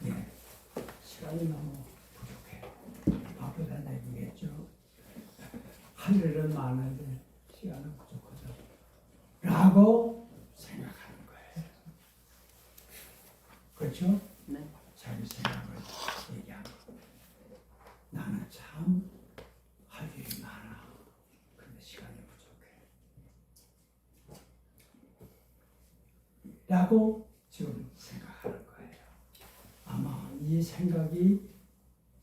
네, 시간이 너무 부족해. 바쁘다 얘기겠죠. 할 일은 많은데 시간은 부족하다. 라고 생각하는 거예요. 그렇죠? 네. 자기 생각을 얘기하는 거. 나는 참 할 일이 많아. 근데 시간이 부족해. 라고 지금 생각하는 거예요. 아마 이 생각이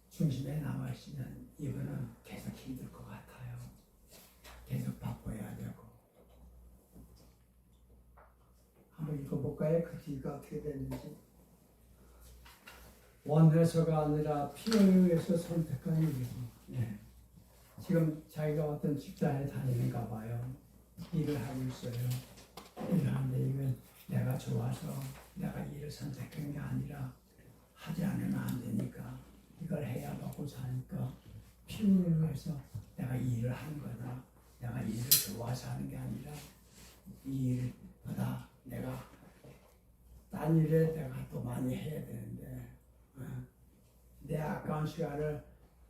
중심에 남아 있으면 이분은 계속 힘들 것 같아요. 계속 바빠야 되고. 한번 읽어볼까요? 그 뒤가 어떻게 되는지. 원해서가 아니라 필요에 의해서 선택한 일이고. 네. 지금 자기가 어떤 직장에 다니는가 봐요. 일을 하고 있어요. 일을 하는데 이건 내가 좋아서 내가 일을 선택한 게 아니라 하지 않으면 안 되니까 이걸 해야 먹고 사니까 필요에 의해서 내가 이 일을 하는 거다. 내가 일을 좋아서 하는 게 아니라 이 일보다 내가 딴 일에 내가 또 많이 해야 되는데 어, 내 아까운 시간을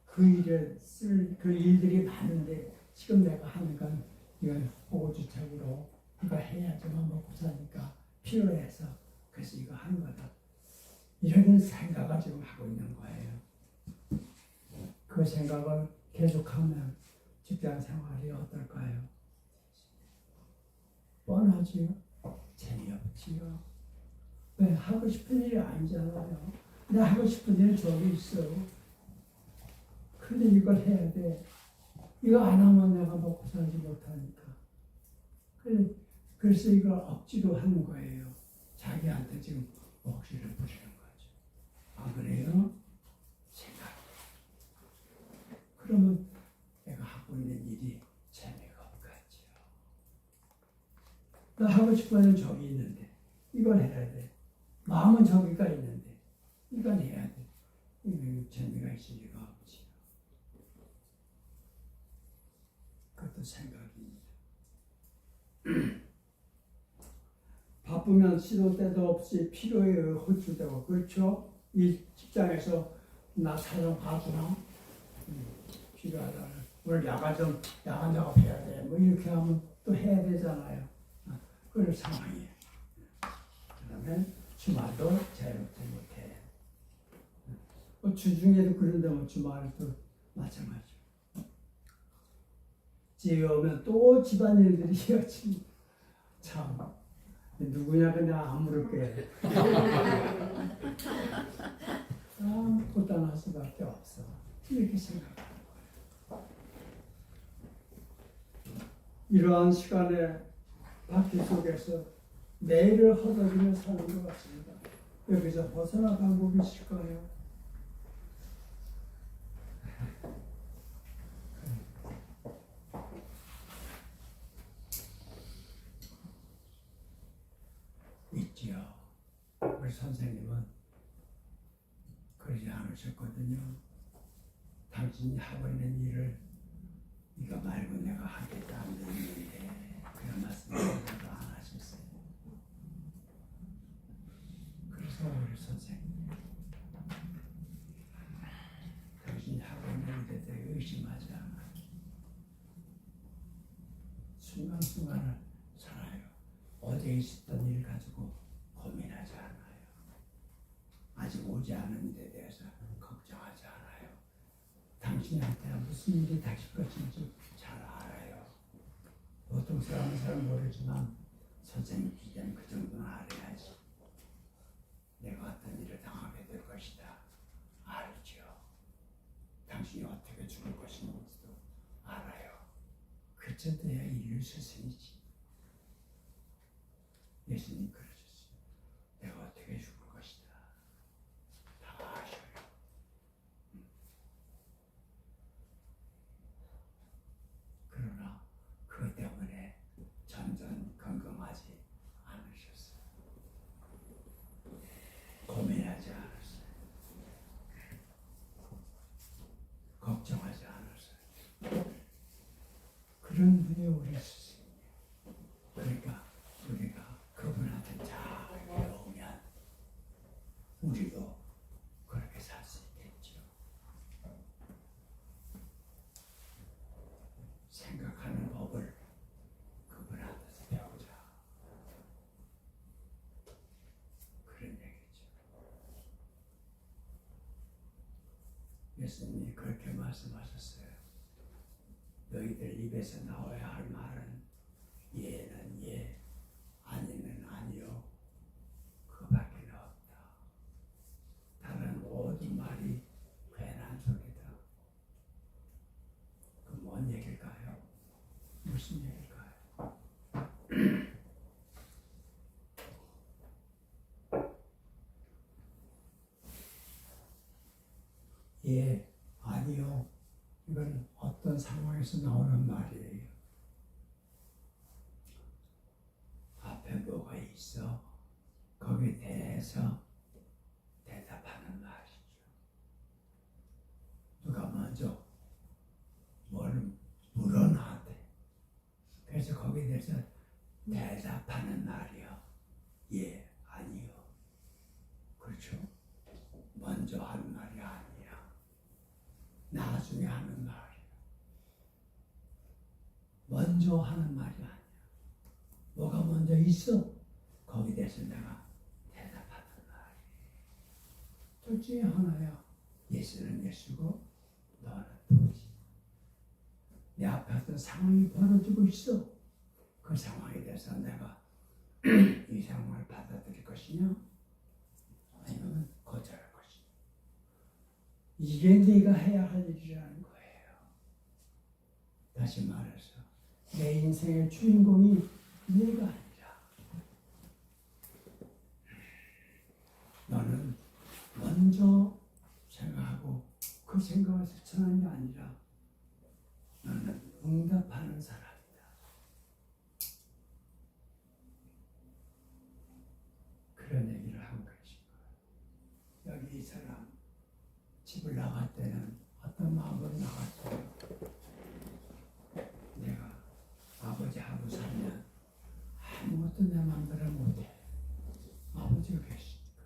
그 일에 쓸그 일들이 많은데 지금 내가 하는 건 이건 호구주택으로 이거 해야지만 먹고 사니까 필요해서 그래서 이거 하는 거다. 이런 생각을 지금 하고 있는 거예요. 그 생각을 계속하면 직장 생활이 어떨까요? 뻔하지요. 재미없지요. 왜 하고 싶은 일이 아니잖아요. 내 하고 싶은 일 저기 있어. 근데 이걸 해야 돼. 이거 안 하면 내가 먹고 살지 못하니까. 그래- 그래서 이걸 억지로 하는 거예요. 자기한테 지금 억지를 부리 아, 그래요? 생각. 그러면 내가 하고 있는 일이 재미가 없겠지요. 나 하고 일은 저기 있는데, 이걸 해야 돼. 마음은 저기가 있는데, 이건 해야 돼. 이거 재미가 있을 리가 없지. 그것도 생각입니다. 바쁘면 시도 때도 없이 필요에 홀쭉되고 그렇죠? 이 직장에서 나 사람 봐주나? 음, 필요하다. 오늘 야간 좀 야간 작업해야 돼. 뭐 이렇게 하면 또 해야 되잖아요. 아, 그런 상황이에요. 그 다음에 주말도 자유롭지 못해. 뭐 주중에도 그런데 뭐 주말도 마찬가지. 집에 오면 또 집안일들이 이어지. 참 누구냐 그냥 안 물을게. 참 고단할 수밖에 없어. 이렇게 거예요. 이러한 시간에 바퀴 속에서 내일을 허덕이며 사는 것 같습니다. 여기서 벗어나 방법이 있을까요? 있지요. 우리 선생님은 그러지 않으셨거든요. 당신이 하고 있는 일을 이거 말고 내가 하겠다 안 되는데 그런 말씀을 안 하셨어요. 그래서 우리 선생님 당신이 하고 있는 일에 대해 의심하지 않아요. 순간순간을 살아요. 어제 있었던 일 가지고 고민하지 않아요. 아직 오지 않은 일에 대해서 걱정하지 않아요. 당신한테 무슨 일이 닥칠 것인지 잘 알아요. 보통 사람은 잘 모르지만 선생님 기자는 그 정도는 알아야지. 내가 어떤 일을 당하게 될 것이다. 알죠. 당신이 어떻게 죽을 것인지도 알아요. 그쳐도야 인류 스승이지. 예수님 그러셨어요. 내가 어떻게 죽을 것이다. 다 아셔요. 음. 그러나 그것 때문에 전전 건강하지 않으셨어요. 고민하지 않았어요. 걱정하지 않았어요. 그런 분이 우리 스승이에요. 그러니까 우리가 그분한테 예수님이 그렇게 말씀하셨어요. 너희들 입에서 나와야 할 말은 예는 예, 아니는 아니요. 그밖에 없다. 다른 모든 말이 괜한 소리다. 그 뭔 얘기일까요? 무슨 얘기일까요? 예, 아니요. 이건 어떤 상황에서 나오는 말이에요. 앞에 뭐가 있어. 거기에 대해서 대답하는 말이죠. 누가 먼저 뭘 물어 나한테. 그래서 거기에 대해서 대답하는 말이요. 예, 아니요. 그렇죠? 먼저 하는 말이 아니야. 나 중에 하는 말이야. 먼저 하는 말이 아니야. 뭐가 먼저 있어? 거기에 대해서 내가 대답하는 말이야. 둘 중에 하나야. 예수는 예수고 너는 너지. 내 앞에 어떤 상황이 벌어지고 있어. 그 상황에 대해서 내가 이 상황을 받아들일 것이냐? 아니면 거절할 것 이게 네가 해야 할 일이라는 거예요. 다시 말해서 내 인생의 주인공이 네가 아니라 너는 먼저 생각하고 그 생각을 실천하는 게 아니라 너는 응답하는 사람이다. 그런 얘기를 하고 계신 거예요. 여기 이 사람 집을 나갈 때는 어떤 마음으로 나갔어요? 내가 아버지하고 살면 아무것도 내 마음대로 못해. 아버지가 계시니까.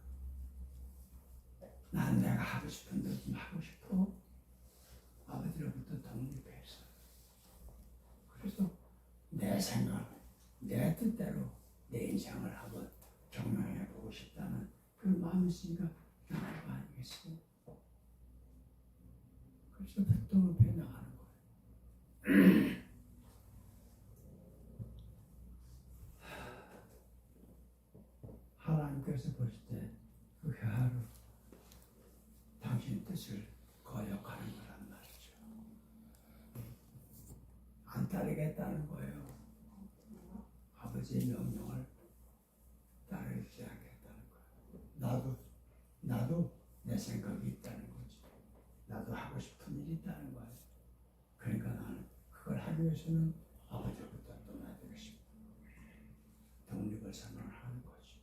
난 내가 하고 싶은 좀 하고 싶어. 아버지로부터 독립해서. 그래서 내 생각, 내 뜻대로 내 인생을 한번 경영해 보고 싶다는 그런 마음이 있으니까 나갈 거 아니겠어요? 그래서 백동을 배나가는 거예요. 하나님께서 보실 때그 하루 당신 뜻을 거역하는 거란 말이죠. 안 따르겠다는 거예요. 아버지의 명령을 따르지 않겠다는 거예요. 나도 나도 내 생각이 있다는 거지. 나도 하고 싶은 일이 있다는 거예요. 그러니까 나는 그걸 하기 위해서는 아버지부터 떠나야 되겠습니다. 독립을 선언하는 거지.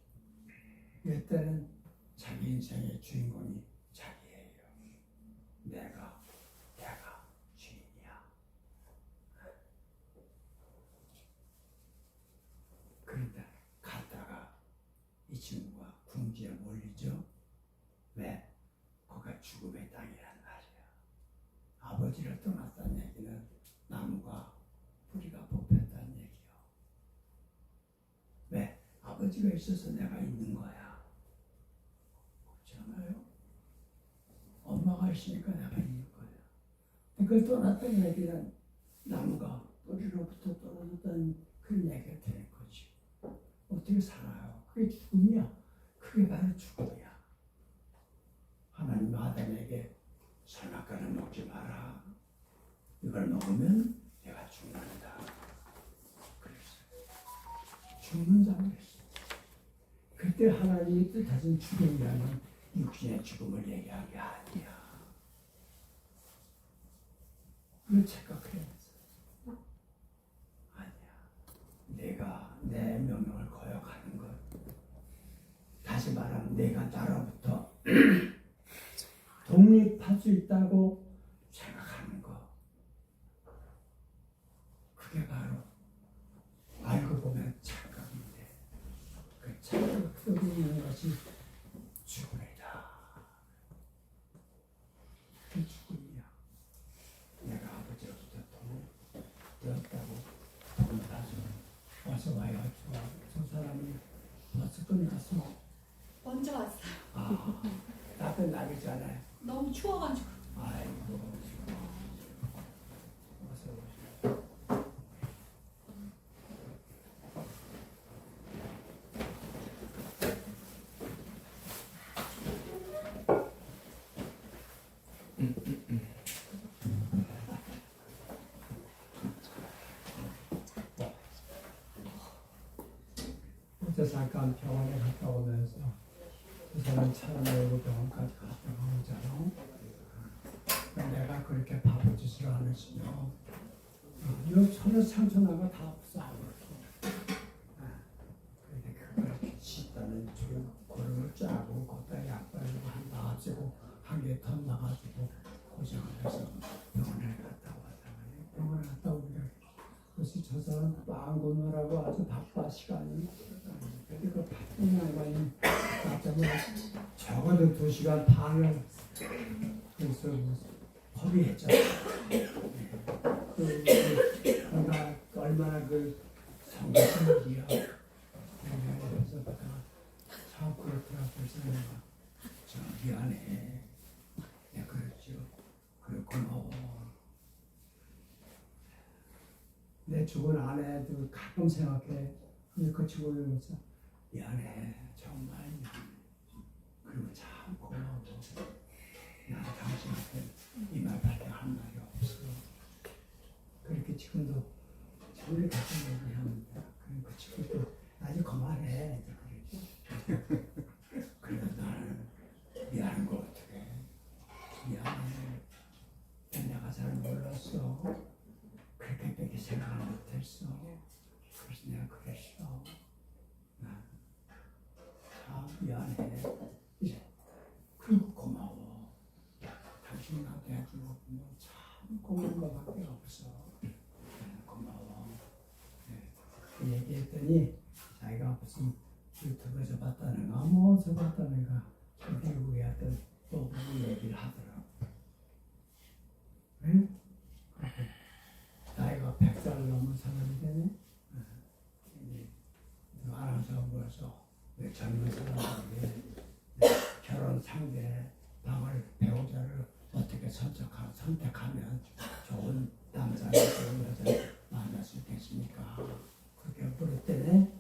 이때는 자기 인생의 주인공이 자기예요. 내가 내가 주인이야. 그런데 갔다가 이 친구가 궁지에 몰리죠. 왜? 거기가 죽음의 땅이란 말이야. 아버지를 떠났다는 얘기는 나무가 뿌리가 뽑혔다는 얘기요. 왜? 아버지가 있어서 내가 있는 거야. 그렇지 않아요? 엄마가 있으니까 내가 있는 거야. 그걸 떠났다는 얘기는 나무가 뿌리로부터 떨어졌다는 그런 얘기가 되는 거지. 어떻게 살아요? 그게 죽음이야. 그게 바로 죽음이야. 하나님 아담에게 선악과는 먹지 마라. 이걸 먹으면 내가 죽는다. 그랬어요. 죽는다 그랬어. 그때 하나님이 뜻하신 죽음이라는 육신의 죽음을 얘기한 게 아니야. 그걸 착각해야지. 아니야. 내가 내 명령을 거역하는 것. 다시 말하면 내가 나로부터 독립할 수 있다고 혼자 왔어요. 아, 나쁜 낙이잖아요. 너무 추워가지고. 아이고. 음, 음, 음. 잠깐 병원에 갔다 오면서 그 사람 차를 몰고 병원까지 오잖아. 그러니까 내가 그렇게 바보 짓을 안 했으면 어, 이거 전혀 상처 나가 다 없어. 아, 그런데 그걸 씻다는 줄 고름을 짜고 걷다 약발고 한다 하고 한개 더 나가지고 고생을 해서 병원에 갔다 왔다가 병원에 갔다 오니까 그것이 저 사람 빵 걷느라고 아주 바빠 시간이 근데 그 바쁜 양반이 갑자기 적어도 두 시간 반을 그래서 허비했죠. 그, 그, 그러니까 얼마나 그 성실이야. 그래서 참 그렇더라. 그래서 내가 저 미안해. 그랬죠. 그래 고마워. 내 죽은 아내도 가끔 생각해. 근데 그 친구들면서 미안해. 정말 미안해. 그리고 참 고마워. 나 당신한테 이 말밖에 한 말이 없어. 그렇게 지금도 저를 가끔 얘기합니다. 그 친구도 아직 그만해. 그러죠. 그래도 나는 미안한 거 어떡해. 미안해. 내가 잘 몰랐어. 그렇게 되게 생각을 못했어. 그래서 내가 그랬어. 나참 미안해. 이제 그리고 고마워. 당신이 나한테 해준 거참 고마운 거밖에 없어. 네, 고마워. 네. 그 얘기했더니 자기가 무슨 유튜브에서 봤다는가 뭐어디서 봤다는가 그 미국에 하여튼 또 그 얘기를 하더라고. 네? 그렇게 나이가 100살 넘은 사람이 되네. 어, 이제 그 아나운서가 물어서 왜 젊은 사람들에게 결혼 상대 방을 배우자를 어떻게 선택하, 선택하면 좋은 남자나 좋은 여자를 만날 수 있겠습니까? 그렇게 물었대네.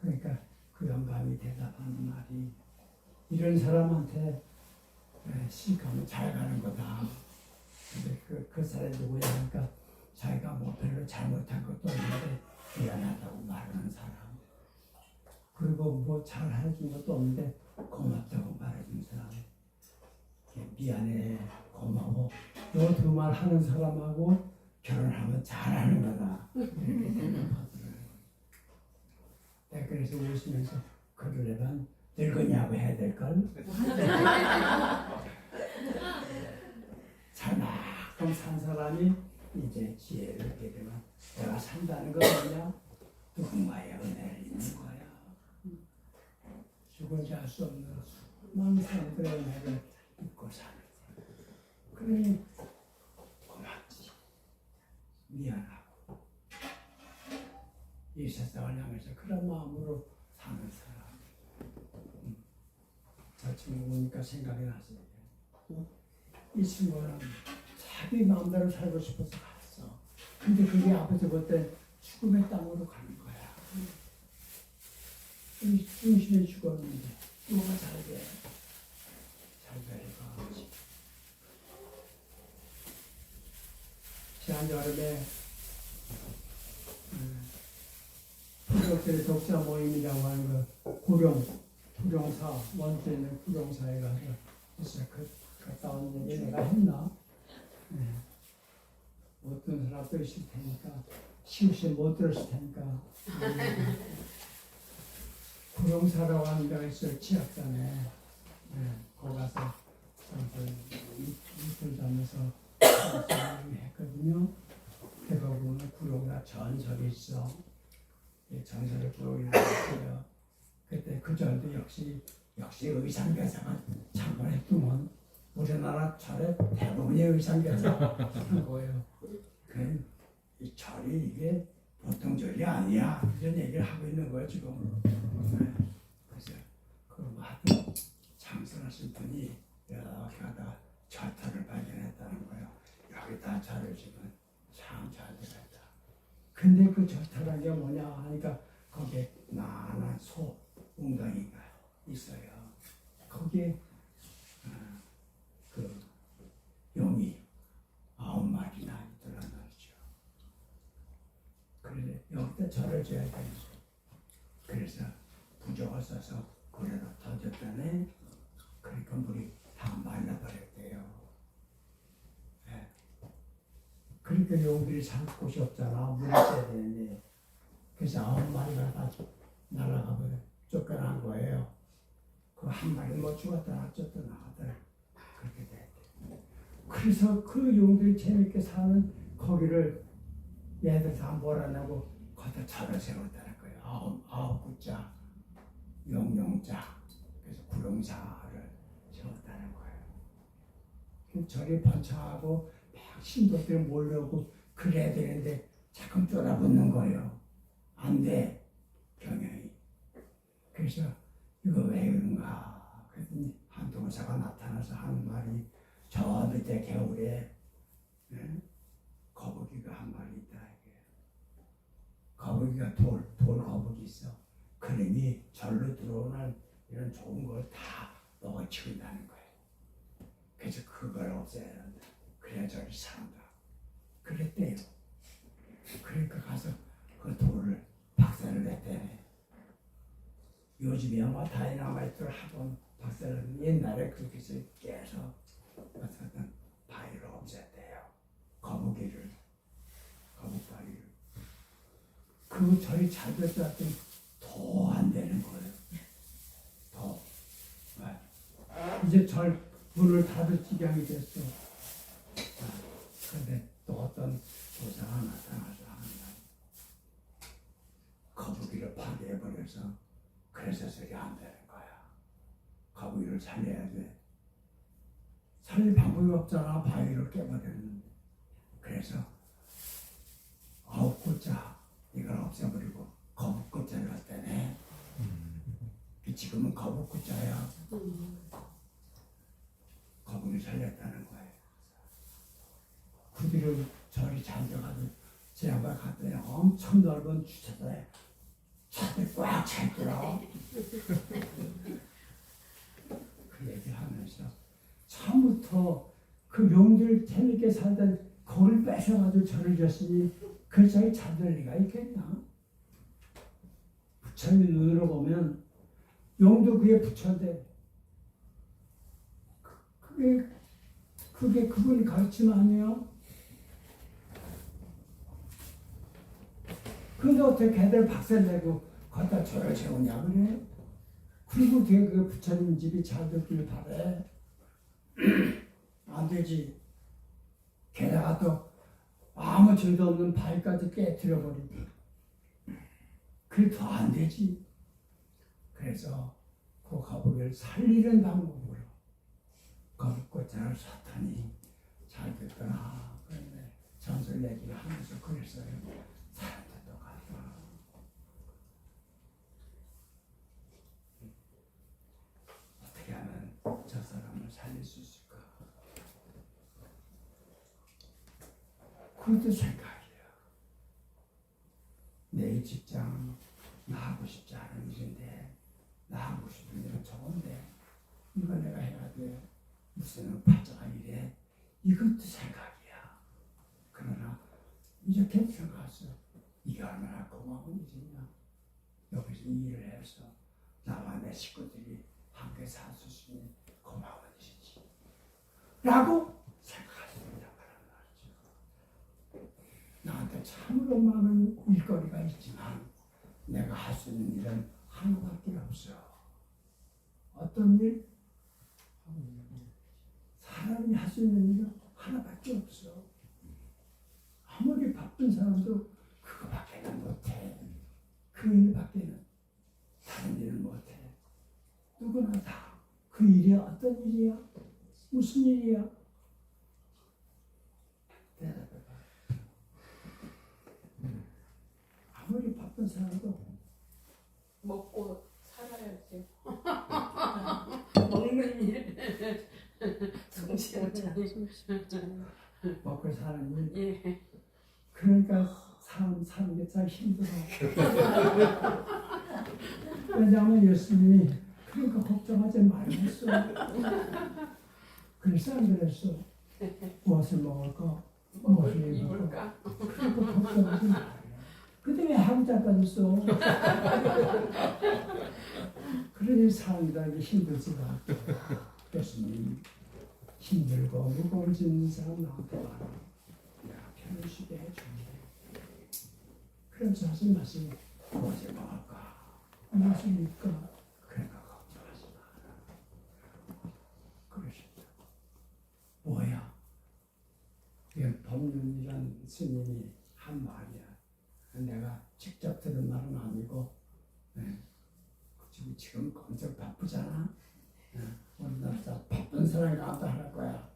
그러니까 그 영감이 대답하는 말이 이런 사람한테 에, 시가면 잘 가는 거다. 근데 그, 그 사람이 누구야 하니까 자기가 뭐 별로 잘못한 것도 없는데 미안하다고 말하는 사람. 그리고 뭐 잘 해준 것도 없는데 고맙다고 말해준 사람. 이게 미안해, 고마워. 요 두 말 하는 사람하고 결혼하면 잘하는 거다. 이렇게 대답하더라고요. 내가 그래서 웃으면서 그러려면 늙었냐고 해야 될걸? 잘만큼 산 사람이 이제 지혜를 얻게 되면 내가 산다는 건 뭐냐? 누군가의 은혜를 있는 거야. 죽은지 알수 없는 수많은 사람들의 은혜를 입고 사는 거야. 그러니 고맙지. 미안하고. 이 세상을 향해서 그런 마음으로 사는 사람. 음. 저 친구 보니까 생각이 났어요. 이 친구는 자기 마음대로 살고 싶어서 갔어. 근데 그게 아버지 볼때 죽음의 땅으로 가는 거야. 이 중심이 죽었는데 뭐가 잘 돼? 잘 되니까. 지난 여름에 음, 부족들 독자 모임이라고 하는 거 구룡 원주에 있는 구룡사에 가서 있어요. 그 갔다 온 얘기 내가 했나? 네. 어떤 사람도 있을 테니까 시우시 못 들었을 테니까 음. 구룡사라고 하는 데가 있어요. 치악산에 네. 거기 가서 이틀 자면서 했거든요. 그거 보면 구룡사 전설이 있어. 이 전설의 구룡이 있어요. 그 전도 역시 역시 의상대사가 참관했더만 우리나라 절에 대부분이 의상대사한 거예요. 그, 이 절이 이게 보통 절이 아니야. 이런 얘기를 하고 있는 거예요, 지금. 네. 그래서 그 하도 참선하신 분이 이렇게 하다가 절터를 발견했다는 거예요. 여기다 절을 지면 참잘 되겠다. 근데 그 절터란 게 뭐냐 하니까 거기에 나나 소, 웅덩이가 있어요. 거기에 어, 그 용이 아홉 마리나 있더란 말이죠. 그래서 여기다 절을 줘야 되죠. 그래서 부족 벗어서 물에다 던졌더니 그러니까 물이 다 말라버렸대요. 예. 그러니까 용들이 살 곳이 없잖아. 물이 있어야 되는데 그래서 아홉 마리가 다 날아가 버려 쫓겨난 거예요. 그 한 마리 못 죽었다 어쨌든 나가더라. 그렇게 돼. 그래서 그 용들이 재밌게 사는 거기를 얘들 다 몰아내고 거기다 절을 세웠다는 거예요. 아홉, 아홉 구자, 영영자, 그래서 구룡사를 세웠다는 거예요. 그 절이 번창하고 막 신도들 몰려오고 그래야 되는데 자꾸 쫄아붙는 거예요. 안 돼, 경영이. 그래서 이거 왜 그런가? 그랬더니 한 동사가 나타나서 하는 말이 저 밑에 겨울에 예? 거북이가 한 마리 있다 이게. 거북이가 돌, 돌 거북이 있어. 그러니 절로 들어오는 이런 좋은 걸 다 먹어치운다는 거예요. 그래서 그걸 없애야 한다. 그래야 절이 산다. 그랬대요. 그러니까 가서 그 돌을 박살을 냈대네. 요즘에 아마 다이나마이트를 하던 박살을 옛날에 그렇게 깨서 어쨌든 바위를 없앴대요. 거북이를 거북 바위를 그 절이 잘 됐다 했더니 더안 되는 거예요. 더 네. 이제 절 문을 닫을 지경이 됐어. 그런데 또 어떤 도사가 나타나서 하는 말 거북이를 파괴해버려서 그래서 저리 안 되는 거야. 거북이를 살려야 돼. 살릴 방법이 없잖아. 바위를 깨버렸는데. 그래서 아홉 글자 이걸 없애버리고 거북 글자를 갖다네. 지금은 거북 글자야. 거북이 살렸다는 거예요. 그 뒤로 잘 돼가지고 제 양반 갔더니 엄청 넓은 주차장에 차들 꽉 찼더라. 그 얘기하면서 처음부터 그 용들 재밌게 살던 거를 뺏어가지고 절을 졌으니 그 자리 잠들 리가 있겠나? 부처님 눈으로 보면 용도 그게 부처인데 그- 그게 그게 그분 가르침 아니에요? 근데 어떻게 걔들 박살내고 거기다 절을 세우냐 그래? 그리고 어떻게 그 부처님 집이 잘 됐길 바래? 안 되지. 게다가 또 아무 죄도 없는 바위까지 깨뜨려 버리고. 더안 되지. 그래서 그 거북이를 살리는 방법으로 거북꽃자를 샀더니 잘 됐더라. 그런데 전설 얘기를 하면서 그랬어요. 사람들도 갔다. 어떻게 하면 저 사람을 살릴 수 있을까? 그것도 생각이야. 내 직장 나 하고 싶지 않은 일인데 나 하고 싶은 일은 좋은데 이거 내가 해야 돼. 무슨 팔자가 이래. 이것도 생각이야. 그러나 이렇게 생각했어. 이게 얼마나 고마운 일이냐. 여기서 이 일을 해서 나와 내 식구들이 함께 살 수 있는 고마운 일이지. 라고 생각했습니다. 말이죠. 나한테 참으로 많은 일거리가 있지만 내가 할 수 있는 일은 하나밖에 없어. 어떤 일? 사람이 할 수 있는 일은 하나밖에 없어. 아무리 바쁜 사람도 그거밖에는 못해. 그 일밖에는 다른 일을 못해. 누구나 다 그 일이 어떤 일이야? 무슨 일이야? 대답해봐. 바쁜 사람도 먹고 살아야지. 먹는 일. 정신을 먹고 사는 일. 예. 그러니까 사람 사는 게 참 힘들어. 왜냐하면 예수님이 그러니까 걱정하지 말랬어. 그래서 안 그랬어. 무엇을 먹을까? 무엇을? 입을까? 그러니까 걱정하지 말 래. 근데 왜 하고 자빠졌어? 그러니 사람들에게 힘들지가. 교수님 힘들고 무거운 짓는 사람 나한테 내가 편을 쉬게 해줄게. 그래서 하신 말씀이 어제 뭐 할까? 무엇입니까? 그러니까 걱정하지 마라 그러셨다 뭐야? 법륜이란 스님이 한 말이야 내가 직접 들은 말은 아니고 네. 지금 지금 엄청 바쁘잖아. 네. 우리나라 사람 바쁜 사람이 나한테 할 거야.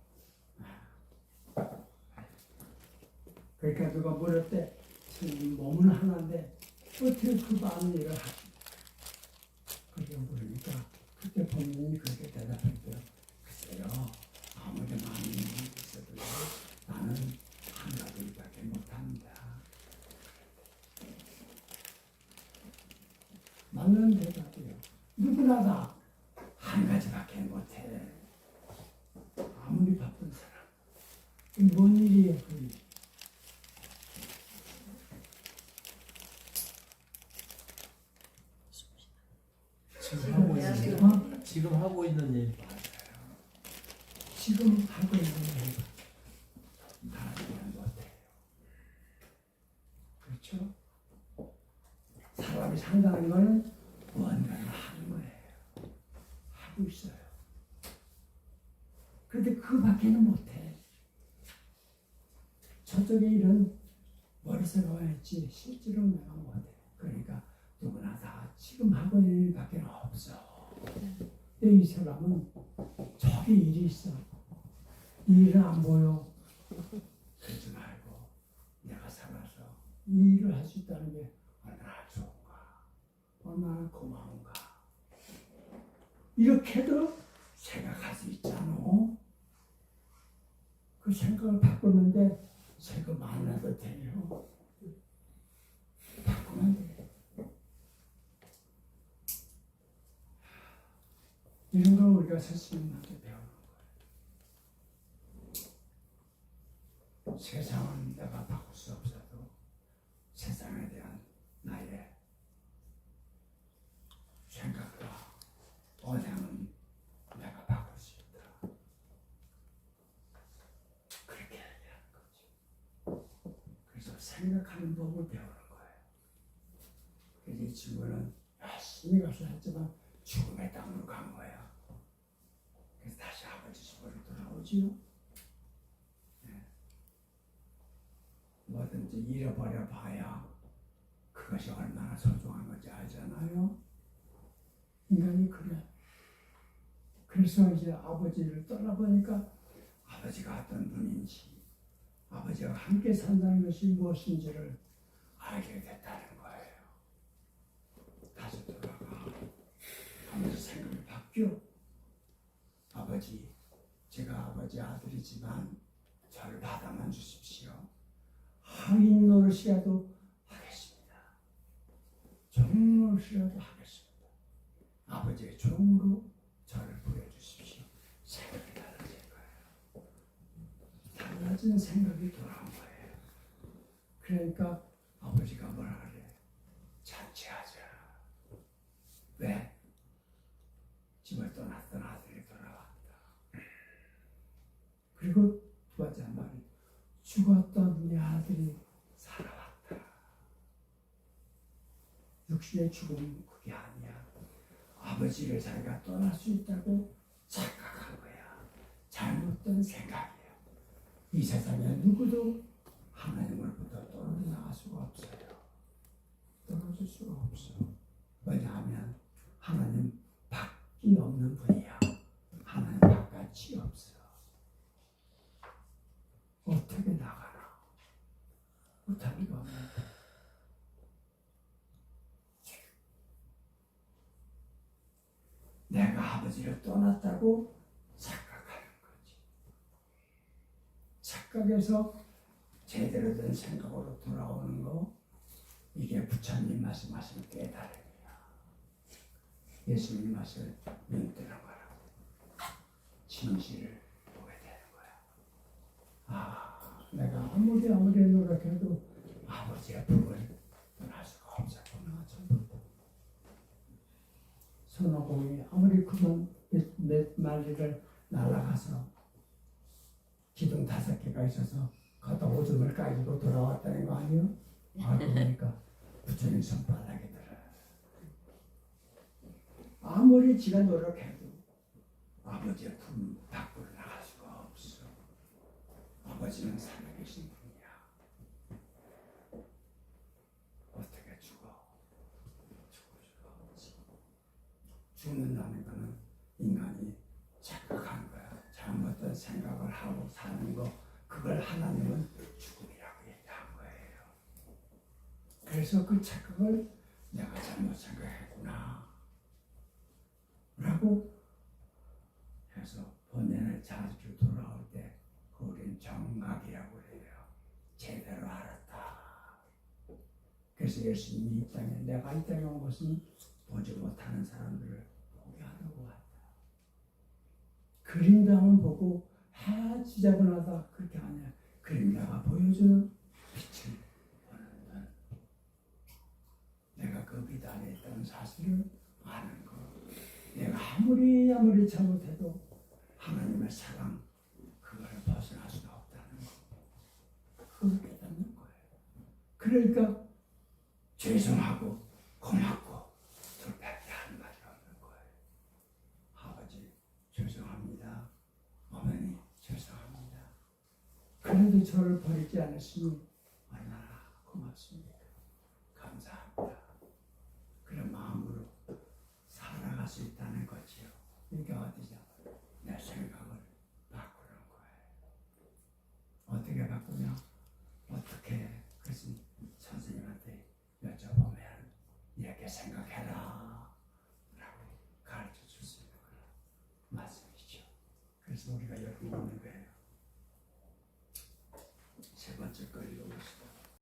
그러니까 누가 물었대. 몸은 하나인데 어떻게 그 많은 일을 하지? 그렇게 물으니까 그때 본인이 그렇게 대답했대요. 글쎄요 아무리 많은 일이 있어도 나는 한 가지밖에 못합니다. 맞는 대답이에요. 누구나 다 한 가지밖에 못해. 아무리 바쁜 사람. 이뭔 일이에요, 그 일. 지금 하고 있는 일. 어? 지금 하고 있는 일. 지금 하고 있는 일. 다른 못해요. 그렇죠? 사람이 산다는 거는 무언가를 하는 거예요. 하고 있어요. 그런데 그 밖에는 못해. 저쪽에 일은 머릿속에 와있지 실제로 내가 못해. 그러니까 누구나 다 지금 하고 있는 일밖에 없어. 근데 이 사람은 저기 일이 있어. 이 일은 안 보여. 그러지 말고 내가 살아서 이 일을 할 수 있다는 게 얼마나 좋은가. 얼마나 고마운가. 이렇게도 생각할 수 있잖아. 그 생각을 바꾸는데 생각 많아도 돼요. 이런 걸 우리가 스승님한테 배우는 거예요. 세상은 내가 바꿀 수 없어도 세상에 대한 나의 생각과 언행은 내가 바꿀 수 있다. 그렇게 얘기하는 거지. 그래서 생각하는 법을. 그래서 이 친구는 열심히 가서 했지만 죽음의 땅으로 간 거야. 그래서 다시 아버지 집으로 돌아오지요. 네. 뭐든지 잃어버려 봐야 그것이 얼마나 소중한 건지 알잖아요. 인간이 그래. 그래서 이제 아버지를 떠나보니까 아버지가 어떤 분인지, 아버지와 함께 산다는 것이 무엇인지를 알게 됐다는 거예요. 다시 돌아가. 아버지 바뀌어. 아버지, 제가 아버지 아들이지만 저를 받아만 주십시오. 하인 노릇이라도 하겠습니다. 종 노릇이라도 하겠습니다. 아버지의 종으로 저를 부려주십시오. 생각이 달라진 거예요. 달라진 생각이 돌아온 거예요. 그러니까 아버지가 뭐라 그래? 잔치하자. 왜? 집을 떠났던 아들이 돌아왔다. 그리고 두 번째 말이 죽었던 내 아들이 살아왔다. 육신의 죽음은 그게 아니야. 아버지를 자기가 떠날 수 있다고 착각한 거야. 잘못된 생각이야. 이 세상에 누구도 하나님으로부터 떨어져 나갈 수가 없어요. 떨어질 수가 없어. 왜냐하면 하나님 밖이 없는 분이야. 하나님 바깥이 없어. 어떻게 나가나? 못할 리가 없는 거야. 내가 아버지를 떠났다고 착각하는 거지. 착각해서 제대로 된 생각으로 돌아오는 거, 이게 부처님 말씀하신 깨달음이야. 예수님 말씀을 믿는 거라고. 진실을. 아, 내가 아무리 아무리 노력해도 아버지의 품을 떠날 수가 없었구나 전부터. 손오공이 아무리 크면 몇, 마리를 날아가서 기둥 다섯 개가 있어서 걷다 오줌을 까지고 돌아왔다는 거 아니요? 알고 보니까 그러니까 부처님 손바닥에 들어. 아무리 지가 노력해도 아버지의 품 밖으로 아버지는 살아계신 분이야. 어떻게 죽어? 죽을 수가 없지. 죽는다는 거는 인간이 착각한 거야. 잘못된 생각을 하고 사는 거, 그걸 하나님은 죽음이라고 얘기한 거예요. 그래서 그 착각을 내가 잘못 생각했구나. 라고 해서 본연의 자주 돌아올 때, 그 우린 정각이라고 그래요. 제대로 알았다. 그래서 예수님이 이 땅에, 내가 이 땅에 온 것은 보지 못하는 사람들을 보게 하려고 왔다. 그림당은 보고 아 지저분하다 그렇게 아니야. 그림자가 보여주는 빛을 보는 눈. 내가 그 빛 안에 있다는 사실을 아는 거. 내가 아무리 아무리 잘못해도 하나님의 사랑 그걸 벗어날 수가 없다는 거. 그걸 깨닫는 거예요. 그러니까 죄송하고 고맙고 둘밖에 한 말이 없는 거예요. 아버지 죄송합니다. 어머니 죄송합니다. 그래도 저를 버리지 않으시니 얼마나 고맙습니까? 감사합니다. 그런 마음으로 살아갈 수 있다는 거지요. 어디